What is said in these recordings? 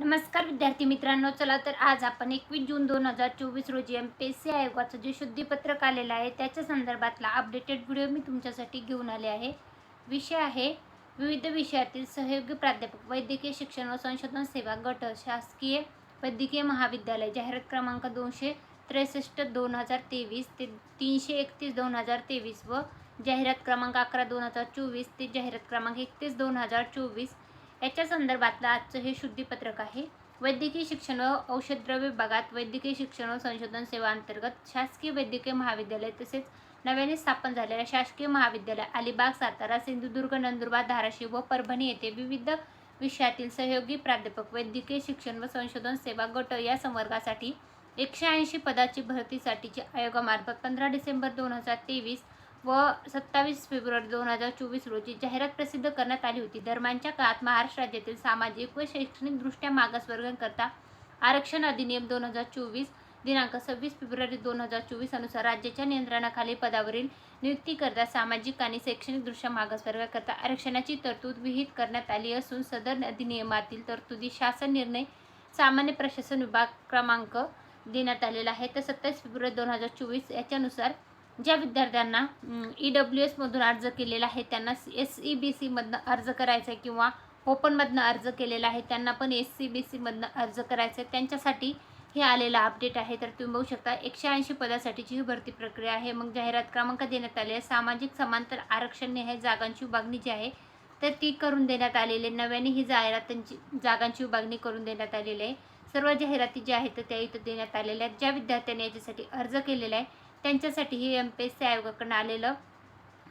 नमस्कार विद्यार्थी मित्रांनो चला तर आज आपण एकवीस जून दोन हजार चोवीस रोजी एम पी एस सी आयोगाचं जे शुद्धीपत्रक आलेलं आहे त्याच्या संदर्भातला अपडेटेड व्हिडिओ मी तुमच्यासाठी घेऊन आले आहे. विषय आहे विविध विषयातील सहयोगी प्राध्यापक वैद्यकीय शिक्षण व संशोधन सेवा गट शासकीय वैद्यकीय महाविद्यालय जाहिरात क्रमांक दोनशे त्रेसष्ट दोन हजार तेवीस ते तीनशे एकतीस दोन हजार तेवीस व जाहिरात क्रमांक अकरा दोन हजार चोवीस ते जाहिरात क्रमांक एकतीस दोन हजार चोवीस याच्या संदर्भातलं आजचं हे शुद्धीपत्रक आहे. वैद्यकीय शिक्षण व औषधद्रव्य विभागात वैद्यकीय शिक्षण व संशोधन सेवा अंतर्गत शासकीय वैद्यकीय महाविद्यालय तसेच नव्याने स्थापन झालेल्या शासकीय महाविद्यालय अलिबाग सातारा सिंधुदुर्ग नंदुरबार धाराशिव व परभणी येथे विविध विषयातील सहयोगी प्राध्यापक वैद्यकीय शिक्षण व संशोधन सेवा गट या संवर्गासाठी एकशे ऐंशी पदाची भरतीसाठीची आयोगामार्फत पंधरा डिसेंबर दोन हजार तेवीस व सत्तावीस फेब्रुवारी दोन हजार चोवीस रोजी जाहिरात प्रसिद्ध करण्यात आली होती. दरम्यानच्या काळात महाराष्ट्र राज्यातील सामाजिक व शैक्षणिकदृष्ट्या मागासवर्गांकरता आरक्षण अधिनियम दोन हजार चोवीस दिनांक सव्वीस फेब्रुवारी दोन हजार चोवीस अनुसार राज्याच्या नियंत्रणाखाली पदावरील नियुक्तीकरता सामाजिक आणि शैक्षणिकदृष्ट्या मागासवर्गाकरता आरक्षणाची तरतूद विहित करण्यात आली असून सदर अधिनियमातील तरतुदी शासन निर्णय सामान्य प्रशासन विभाग क्रमांक देण्यात आलेला आहे. तर सत्तावीस फेब्रुवारी दोन हजार चोवीस याच्यानुसार ज्या विद्यार्थ्यांना ई डब्ल्यू एसमधून अर्ज केलेला आहे त्यांना एस ई बी सीमधनं अर्ज करायचा आहे किंवा ओपनमधनं अर्ज केलेला आहे त्यांना पण एस सी बी सीमधनं अर्ज करायचा आहे त्यांच्यासाठी हे आलेलं अपडेट आहे. तर तुम्ही बघू शकता एकशे ऐंशी पदासाठीची ही भरती प्रक्रिया आहे मग जाहिरात क्रमांक देण्यात आले आहे. सामाजिक समांतर आरक्षण हे जागांची विभागणी जी आहे तर ती करून देण्यात आलेली आहे. नव्याने ही जाहिरातींची जागांची विभागणी करून देण्यात आलेली आहे. सर्व जाहिराती ज्या आहेत त्या इथं देण्यात आलेल्या आहेत. ज्या विद्यार्थ्यांनी याच्यासाठी अर्ज केलेला आहे त्यांच्यासाठी हे एम पी एस सी आयोगाकडून आलेलं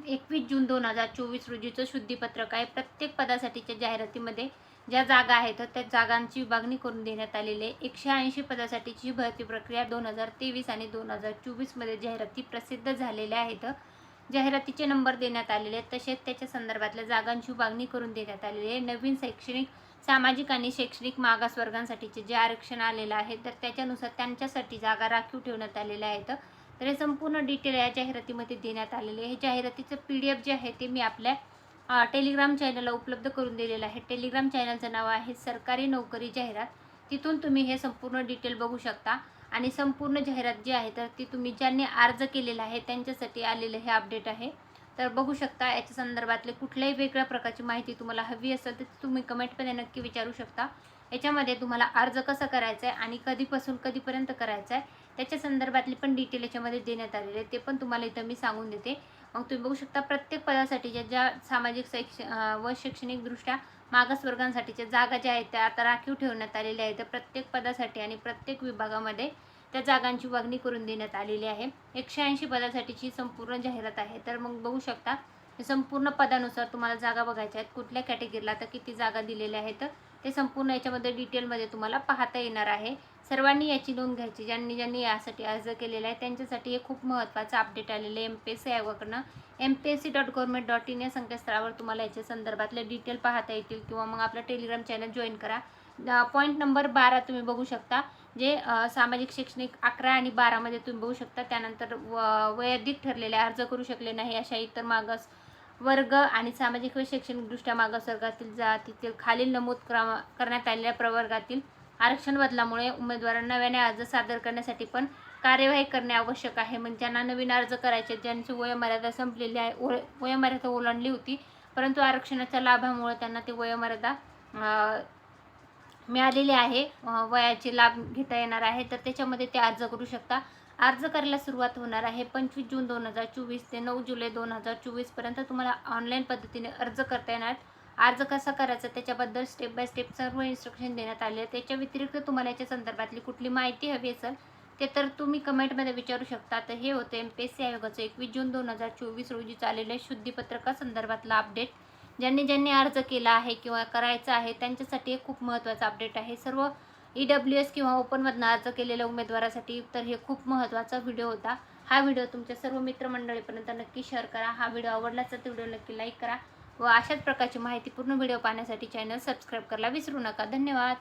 एकवीस जून दोन हजार चोवीस रोजीचं शुद्धीपत्रक आहे. प्रत्येक पदासाठीच्या जाहिरातीमध्ये ज्या जागा आहेत त्या जागांची विभागणी करून देण्यात आलेली आहे. एकशे ऐंशी पदासाठीची भरती प्रक्रिया दोन हजार तेवीस आणि दोन हजार चोवीसमध्ये जाहिराती प्रसिद्ध झालेल्या आहेत. जाहिरातीचे नंबर देण्यात आलेले आहेत. तसेच त्याच्या संदर्भातल्या जागांची विभागणी करून देण्यात आलेली आहे. नवीन शैक्षणिक सामाजिक आणि शैक्षणिक मागासवर्गांसाठीचे जे आरक्षण आलेलं आहे तर त्याच्यानुसार त्यांच्यासाठी जागा राखीव ठेवण्यात आलेल्या आहेत. तर हे संपूर्ण डिटेल या जाहिरातीमध्ये देण्यात आलेले हे जाहिरातीचं पी डी एफ जे आहे ते मी आपल्या टेलिग्राम चॅनलला उपलब्ध करून दिलेलं आहे. टेलिग्राम चॅनलचं नाव आहे सरकारी नोकरी जाहिरात. तिथून तुम्ही हे संपूर्ण डिटेल बघू शकता. आणि संपूर्ण जाहिरात जी आहे तर ती तुम्ही ज्यांनी अर्ज केलेला आहे त्यांच्यासाठी आलेलं हे अपडेट आहे. तर बघू शकता याच्या संदर्भातले कुठल्याही वेगळ्या प्रकारची माहिती तुम्हाला हवी असेल तर तुम्ही कमेंटमध्ये नक्की विचारू शकता. याच्यामध्ये तुम्हाला अर्ज कसा करायचा आहे आणि कधीपासून कधीपर्यंत करायचा आहे त्याच्या संदर्भातली पण डिटेल याच्यामध्ये देण्यात आलेले आहे. ते पण तुम्हाला इथं मी सांगून देते. मग तुम्ही बघू शकता प्रत्येक पदासाठीच्या ज्या सामाजिक शैक्ष व शैक्षणिकदृष्ट्या मागासवर्गांसाठीच्या जागा ज्या आहेत त्या आता राखीव ठेवण्यात आलेल्या आहेत. प्रत्येक पदासाठी आणि प्रत्येक विभागामध्ये त्या जागांची मागणी करून देण्यात आलेली आहे. एकशे ऐंशी पदासाठीची संपूर्ण जाहिरात आहे. तर मग बघू शकता संपूर्ण पदानुसार तुम्हाला जागा बघायच्या आहेत. कुठल्या कॅटेगरीला तर किती जागा दिलेल्या आहेत. ते संपूर्ण याच्यामध्ये डिटेलमध्ये तुम्हाला पाहता येणार आहे. सर्वांनी याची नोंद घ्यायची. ज्यांनी ज्यांनी यासाठी अर्ज केलेला आहे त्यांच्यासाठी हे खूप महत्त्वाचं अपडेट आलेलं आहे. M P S C आयोगाकडनं. M P S C dot government dot in या संकेतस्थळावर तुम्हाला याच्या संदर्भातले डिटेल पाहता येतील किंवा मग आपलं टेलिग्राम चॅनल जॉईन करा. पॉईंट नंबर बारा तुम्ही बघू शकता जे सामाजिक शैक्षणिक अकरा आणि बारामध्ये तुम्ही बघू शकता. त्यानंतर व वैयक्तिक ठरलेले अर्ज करू शकले नाही अशा इतर मागास वर्ग आणि सामाजिक व शैक्षणिकदृष्ट्या मागासवर्गातील जातीतील खालील नमूद क्रमा करण्यात आलेल्या प्रवर्गातील आरक्षण बदलामुळे उमेदवारांना नव्याने अर्ज सादर करण्यासाठी पण कार्यवाही करणे आवश्यक आहे. म्हणजे ज्यांना नवीन अर्ज करायचे ज्यांची वयोमर्यादा संपलेली आहे वयोमर्यादा ओलांडली होती परंतु आरक्षणाच्या लाभामुळे त्यांना ती वयोमर्यादा मिळालेली आहे. वयाचे लाभ घेता येणार आहे. तर त्याच्यामध्ये ते अर्ज करू शकता. अर्ज करायला सुरुवात होणार आहे पंचवीस जून दोन हजार चोवीस ते नऊ जुलै दोन हजार चोवीसपर्यंत तुम्हाला ऑनलाईन पद्धतीने अर्ज करता येणार. अर्ज कसा करायचा त्याच्याबद्दल स्टेप बाय स्टेप सर्व इन्स्ट्रक्शन देण्यात आले. त्याच्या व्यतिरिक्त तुम्हाला याच्या संदर्भातली कुठली माहिती हवी असेल ते तर तुम्ही कमेंटमध्ये विचारू शकता. तर हे होतं एम पी एस सी आयोगाचं एकवीस जून दोन हजार चोवीस रोजी चाललेल्या शुद्धीपत्रकासंदर्भातला अपडेट ज्यांनी ज्यांनी अर्ज केला आहे किंवा करायचा आहे त्यांच्यासाठी हे खूप महत्त्वाचं अपडेट आहे. सर्व ई डब्ल्यू एस किंवा ओपनमधनं अर्ज केलेल्या उमेदवारासाठी तर हे खूप महत्त्वाचा व्हिडिओ होता. हा व्हिडिओ तुमच्या सर्व मित्रमंडळीपर्यंत नक्की शेअर करा. हा व्हिडिओ आवडलाच तर व्हिडिओ नक्की लाईक करा व अशाच प्रकारची माहिती पूर्ण व्हिडिओ पाहण्यासाठी चॅनल सबस्क्राईब करायला विसरू नका. धन्यवाद!